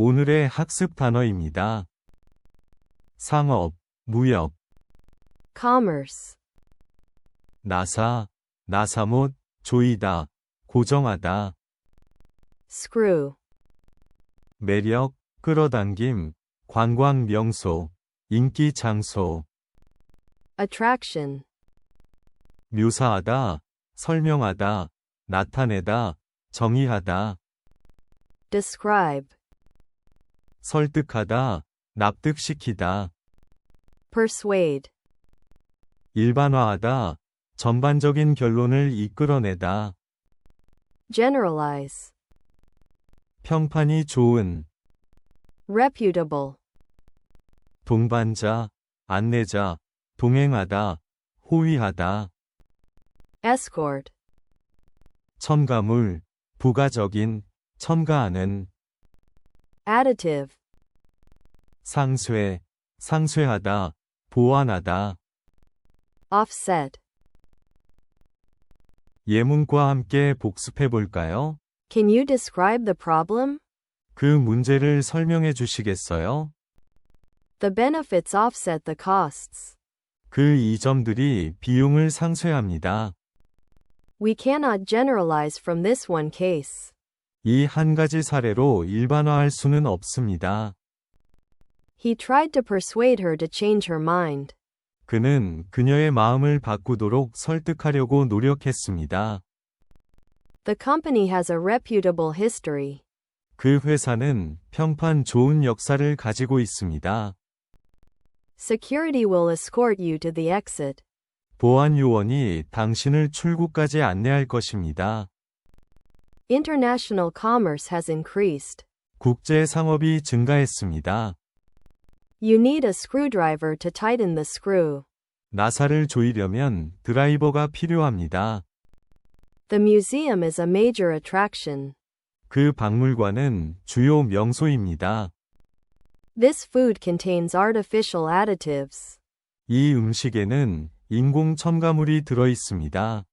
오늘의 학습 단어입니다. 상업, 무역, commerce, 나사, 나사못, 조이다, 고정하다, screw, 매력, 끌어당김, 관광 명소, 인기 장소, attraction, 묘사하다, 설명하다, 나타내다, 정의하다, describe, 설득하다, 납득시키다, persuade, 일반화하다, 전반적인 결론을 이끌어내다, generalize, 평판이 좋은, reputable, 동반자, 안내자, 동행하다, 호위하다, escort, 첨가물, 부가적인, 첨가하는, additive, 상쇄, 상쇄하다, 보완하다, offset. 예문과 함께 복습해 볼까요? Can you describe the problem? 그 문제를 설명해 주시겠어요? The benefits offset the costs. 그 이점들이 비용을 상쇄합니다. We cannot generalize from this one case. 이 한 가지 사례로 일반화할 수는 없습니다. He tried to persuade her to change her mind. 그는 그녀의 마음을 바꾸도록 설득하려고 노력했습니다. The company has a reputable history. 그 회사는 평판 좋은 역사를 가지고 있습니다. Security will escort you to the exit. 보안 요원이 당신을 출구까지 안내할 것입니다. International commerce has increased. 국제 상업이 증가했습니다. You need a screwdriver to tighten the screw. 나사를 조이려면 드라이버가 필요합니다. The museum is a major attraction. 그 박물관은 주요 명소입니다. This food contains artificial additives. 이 음식에는 인공 첨가물이 들어 있습니다.